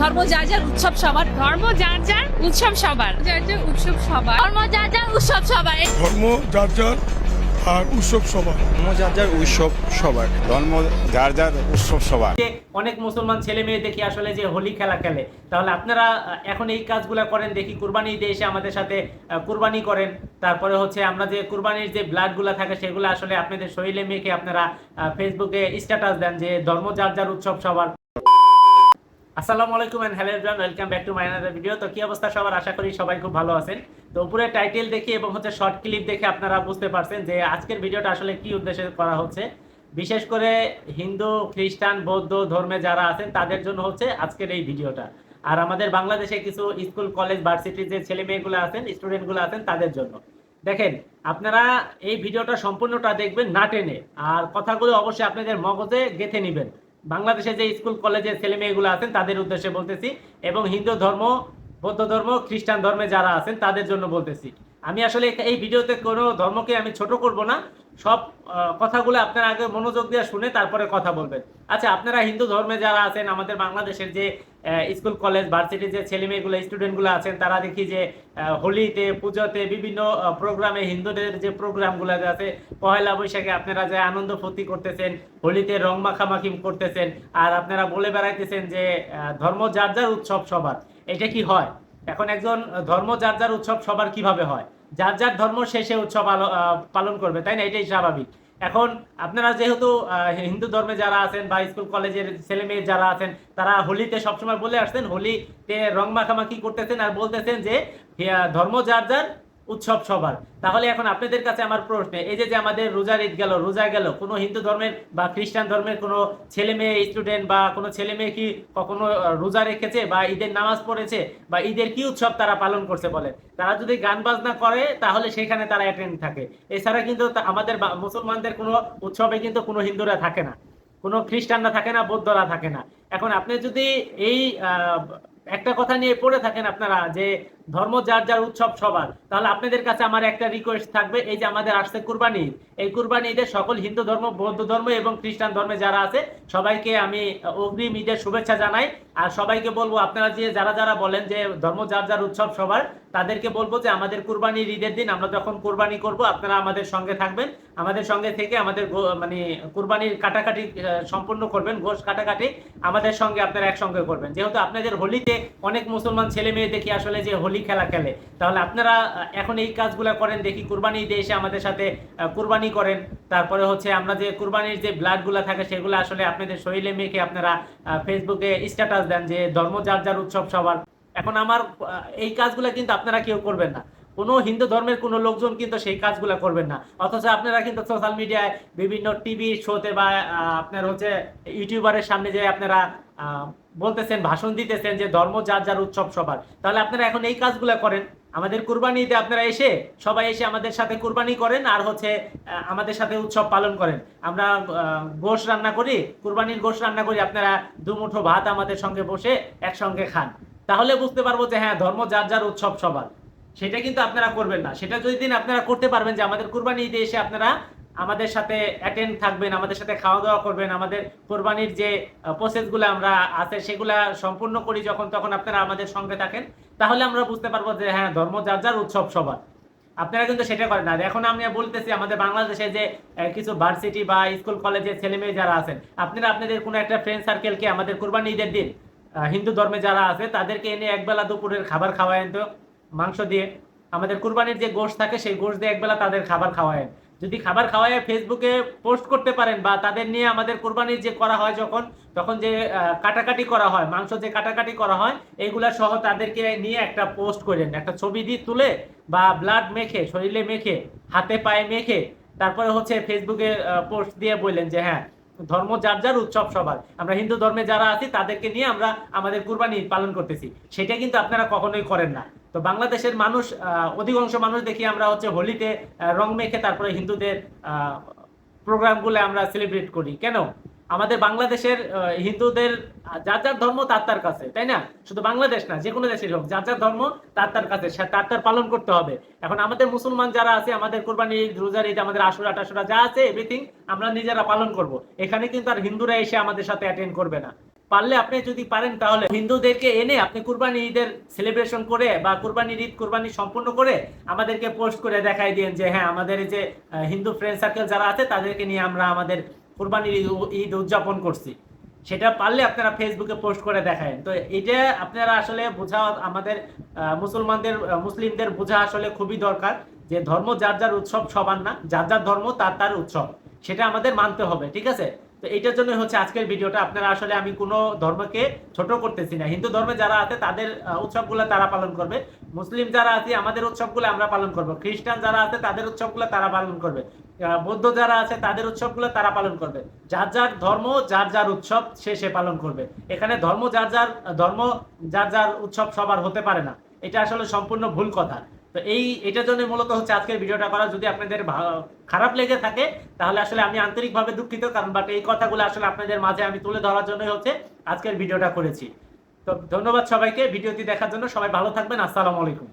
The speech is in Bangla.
ধর্ম যার যার উৎসব সবার। ধর্ম যার যার উৎসব সবার। যার যার উৎসব সবার। ধর্ম যার যার উৎসব সবার। ধর্ম যার যার আর উৎসব সবার। ধর্ম যার যার উৎসব সবার। ধর্ম যার যার উৎসব সবার। অনেক মুসলমান ছেলে মেয়ে দেখি আসলে যে হোলি খেলা খেলে। তাহলে আপনারা এখন এই কাজগুলো করেন দেখি কুরবানি ঈদে এসে আমাদের সাথে কুরবানি করেন। তারপরে হচ্ছে আমরা যে কুরবানির যে ব্লাডগুলো থাকে সেগুলো আসলে আপনাদের শরীরে মেখে আপনারা আহ, ফেসবুকে স্ট্যাটাস দেন যে ধর্ম যার যার উৎসব সবার। আসসালামু আলাইকুম and hello everyone welcome back to my another video তো কি অবস্থা সবার? আশা করি সবাই খুব ভালো আছেন। তো উপরে টাইটেল দেখে এবং হচ্ছে শর্ট ক্লিপ দেখে আপনারা বুঝতে পারছেন যে আজকের ভিডিওটা আসলে কি উদ্দেশ্যে করা হচ্ছে। বিশেষ করে হিন্দু, খ্রিস্টান, বৌদ্ধ ধর্মে যারা আছেন, তাদের জন্য হচ্ছে আজকের এই ভিডিওটা। আর আমাদের বাংলাদেশে কিছু স্কুল, কলেজ ভার্সিটির যে ছেলে মেয়েগুলো আছেন স্টুডেন্টগুলো আছেন, তাদের জন্য। দেখেন, আপনারা এই ভিডিওটা সম্পূর্ণটা দেখবেন না টেনে। আর কথাগুলো অবশ্যই আপনাদের মগজে গেঁথে নেবেন। বাংলাদেশে যে স্কুল, কলেজে ছেলে মেয়েগুলো আছেন, তাদের উদ্দেশ্যে বলতেছি এবং হিন্দু ধর্ম, বৌদ্ধ ধর্ম, খ্রিস্টান ধর্মে যারা আছেন, তাদের জন্য বলতেছি। আমি আসলে এই ভিডিওতে কোনো ধর্মকে আমি ছোট করব না। সব কথাগুলো আপনারা আগে মনোযোগ দিয়ে শুনে তারপরে কথা বলবেন। আচ্ছা আপনারা হিন্দু ধর্মে যারা আছেন, আমাদের বাংলাদেশের যে স্কুল, কলেজ, ভার্সিটির যে ছেলে মেয়েগুলো স্টুডেন্টগুলো আছেন, তারা দেখি যে হোলিতে, পুজোতে, বিভিন্ন প্রোগ্রামে হিন্দুদের যে প্রোগ্রামগুলো আছে পয়লা বৈশাখে আপনারা যে আনন্দ ফুর্তি করতেছেন, হোলিতে রং মাখামাখি করতেছেন, আর আপনারা বলে বেড়াইতেছেন যে ধর্ম যার যার উৎসব সবার, এটা কি হয়? এখন একজন ধর্ম যার যার উৎসব সবার কীভাবে হয়? যার যার ধর্ম শেষে উৎসব পালন করবে, তাই না? এটাই স্বাভাবিক। এখন আপনারা যেহেতু হিন্দু ধর্মে যারা আছেন বা স্কুল, কলেজের ছেলে মেয়ে যারা আছেন, তারা হোলিতে সবসময় বলে আসছেন, হোলিতে রং মাখামাখি করতেছেন আর বলতেছেন যে ধর্ম যার যার উৎসব সবার। তাহলে এখন আপনাদের কাছে আমার প্রশ্ন, এই যে আমাদের রোজার ঈদ গেল রোজা গেল, কোনো হিন্দু ধর্মের বা খ্রিস্টান ধর্মের কোনো ছেলে মেয়ে স্টুডেন্ট বা কোনো ছেলে মেয়ে কি কখনো রোজা রেখেছে বা ঈদের নামাজ পড়েছে বা ঈদের কি উৎসব তারা পালন করছে বলে? তারা যদি গান বাজনা করে, তাহলে সেখানে তারা অ্যাটেন্ড থাকে। এছাড়া কিন্তু আমাদের মুসলমানদের কোনো উৎসবে কিন্তু কোনো হিন্দুরা থাকে না। কোনো খ্রিস্টানরা থাকে না, বৌদ্ধরা থাকে না। এখন আপনি যদি এই একটা কথা নিয়ে পড়ে থাকেন আপনারা যে ধর্ম যার যার উৎসব সবার। তাহলে আপনাদের কাছে আমার একটা রিকোয়েস্ট থাকবে এই যে আমাদের আসছে কুরবানি ঈদ, এই কুরবানি ঈদে সকল হিন্দু ধর্ম বৌদ্ধ ধর্ম এবং খ্রিস্টান ধর্মে যারা আছে সবাইকে আমি অগ্রিম ঈদের শুভেচ্ছা জানাই। আর সবাইকে বলব আপনারা যে যারা যারা বলেন যে ধর্ম যার যার উৎসব সবার তাদেরকে বলব যে আমাদের কুরবানির ঈদের দিন আমরা যখন কুরবানি করব আপনারা আমাদের সঙ্গে থাকবেন। আমাদের সঙ্গে থেকে আমাদের মানে কুরবানির কাটাকাটি সম্পূর্ণ করবেন, গোশ কাটাকাটি আমাদের সঙ্গে আপনারা একসঙ্গে করবেন। যেহেতু আপনাদের হোলিতে অনেক মুসলমান ছেলে মেয়ে দেখি আসলে যে হোলি খেলা খেলে। তাহলে আপনারা এখন এই কাজগুলো করেন, দেখি কুরবানি ঈদে এসে আমাদের সাথে কুরবানি করেন। তারপরে হচ্ছে আমরা যে কুরবানির যে ব্লাডগুলো থাকে, সেগুলো আসলে আপনাদের শরীরে মেখে আপনারা ফেসবুকে স্ট্যাটাস দেন যে ধর্ম যার যার উৎসব সবার। এখন আমার এই কাজগুলো কিন্তু আপনারা কেউ করবেন না। কোনো হিন্দু ধর্মের কোনো লোকজন কিন্তু সেই কাজগুলো করবেন না। অথচ আপনারা কিন্তু সোশ্যাল মিডিয়ায় বিভিন্ন টিভি শোতে বা আপনার হচ্ছে ইউটিউবারের সামনে যে আপনারা বলতেছেন, ভাষণ দিতেছেন যে ধর্ম যার যার উৎসব সবার। তাহলে আপনারা এখন এই কাজগুলো করেন। আমাদের কুরবানি ঈদে আপনারা এসে সবাই এসে আমাদের সাথে কুরবানি করেন আর হচ্ছে আমাদের সাথে উৎসব পালন করেন। আমরা গোশ রান্না করি, কুরবানির গোশ রান্না করি, আপনারা দুমুঠো ভাত আমাদের সঙ্গে বসে একসঙ্গে খান। তাহলে বুঝতে পারব যে হ্যাঁ ধর্ম যার যার উৎসব সবার। সেটা কিন্তু আপনারা করবেন না। সেটা যদি দিন আপনারা করতে পারবেন যে আমাদের কুরবানি ঈদে এসে আপনারা আমাদের সাথে অ্যাটেন্ড থাকবেন, আমাদের সাথে খাওয়া দাওয়া করবেন, আমাদের কোরবানির যে প্রসেসগুলো আমরা আছে সেগুলা সম্পূর্ণ করি যখন তখন আপনারা আমাদের সঙ্গে থাকেন। তাহলে আমরা বুঝতে পারব যে হ্যাঁ ধর্ম যার যার, উৎসব সবার। আপনারা কিন্তু সেটা করেন আর এখন আমি বলতেছি আমাদের বাংলাদেশে যে কিছু ভার্সিটি বা স্কুল কলেজের ছেলে মেয়ে যারা আছেন, আপনারা আপনাদের কোনো একটা ফ্রেন্ড সার্কেলকে আমাদের কোরবানি ঈদের দিন হিন্দু ধর্মে যারা আছে তাদেরকে এনে একবেলা দুপুরের খাবার খাওয়ায়েন তো। মাংস দিয়ে আমাদের কুরবানির যে গোশ থাকে, সেই গোশ দিয়ে একবেলা তাদের খাবার খাওয়ায়। যদি খাবার খাওয়ায় ফেসবুকে পোস্ট করতে পারেন বা তাদের নিয়ে আমাদের কুরবানির যে করা হয় যখন, তখন যে কাটাকাটি করা হয়, মাংস যে কাটাকাটি করা হয়, এইগুলা সহ তাদেরকে নিয়ে একটা পোস্ট করেন। একটা ছবি দিয়ে তুলে বা ব্লাড মেখে, শরীরে মেখে, হাতে পায়ে মেখে, তারপরে হচ্ছে ফেসবুকে পোস্ট দিয়ে বললেন যে হ্যাঁ ধর্ম যার যার উৎসব সবার। আমরা হিন্দু ধর্মে যারা আছি, তাদেরকে নিয়ে আমরা আমাদের কুরবানি পালন করতেছি। সেটা কিন্তু আপনারা কখনোই করেন না। তো বাংলাদেশের মানুষ অধিকাংশ মানুষ দেখি আমরা হচ্ছে হোলিতে রং মেখে তারপরে হিন্দুদের প্রোগ্রামগুলো আমরা সেলিব্রেট করি। কেন? আমাদের বাংলাদেশের হিন্দুদের যার যার ধর্ম তার তার কাছে, তাই না? শুধু বাংলাদেশ না, যে কোনো দেশের হোক, যার যার ধর্ম তার তার কাছে তার তার পালন করতে হবে। এখন আমাদের মুসলমান যারা আছে, আমাদের কোরবানি ঈদ, রোজার ঈদ, আমাদের আশুরা, টাশুরা, যা আছে এভরিথিং আমরা নিজেরা পালন করব। এখানে কিন্তু আর হিন্দুরা এসে আমাদের সাথে অ্যাটেন্ড করবে না। পারলে আপনি যদি পারেন তাহলে হিন্দুদেরকে এনে আপনি কুরবানি ঈদের সেলিব্রেশন করে বা কুরবানির ঈদ, কুরবানি সম্পূর্ণ করে আমাদেরকে পোস্ট করে দেখাই দিন যে হ্যাঁ আমাদের যে হিন্দু ফ্রেন্ড সার্কেল যারা আছে তাদেরকে নিয়ে আমরা আমাদের কুরবানির ঈদ ঈদ উদযাপন করছি। সেটা পারলে আপনারা ফেসবুকে পোস্ট করে দেখায় তো এটা আপনারা আসলে বোঝা আমাদের মুসলমানদের মুসলিমদের বোঝা আসলে খুবই দরকার যে ধর্ম যার যার উৎসব সবার না, যার যার ধর্ম তার তার উৎসব। সেটা আমাদের মানতে হবে, ঠিক আছে? তো এইটার জন্য হচ্ছে আজকের ভিডিওটা। আপনারা আসলে আমি কোনো ধর্মকে ছোট করতেছি না। হিন্দু ধর্মে যারা আছে, তাদের উৎসবগুলো তারা পালন করবে। মুসলিম যারা আছে, আমাদের উৎসবগুলো আমরা পালন করব। খ্রিস্টান যারা আছে, তাদের উৎসবগুলো তারা পালন করবে। বৌদ্ধ যারা আছে, তাদের উৎসবগুলো তারা পালন করবে। যার যার ধর্ম, যার যার উৎসব, সে সে পালন করবে। এখানে ধর্ম, যার যার, ধর্ম, যার যার উৎসব সবার হতে পারে না। এটা আসলে সম্পূর্ণ ভুল কথা। তো এই, এটার জন্য মূলত হচ্ছে আজকের ভিডিওটা করা। যদি আপনাদের খারাপ লেগে থাকে, তাহলে আসলে আমি আন্তরিকভাবে দুঃখিত, কারণ বাট এই কথাগুলো আসলে আপনাদের মাঝে আমি তুলে ধরার জন্যই হচ্ছে আজকের ভিডিওটা করেছি। তো ধন্যবাদ সবাইকে, ভিডিওটি দেখার জন্য সবাই ভালো থাকবেন। আসসালামু আলাইকুম।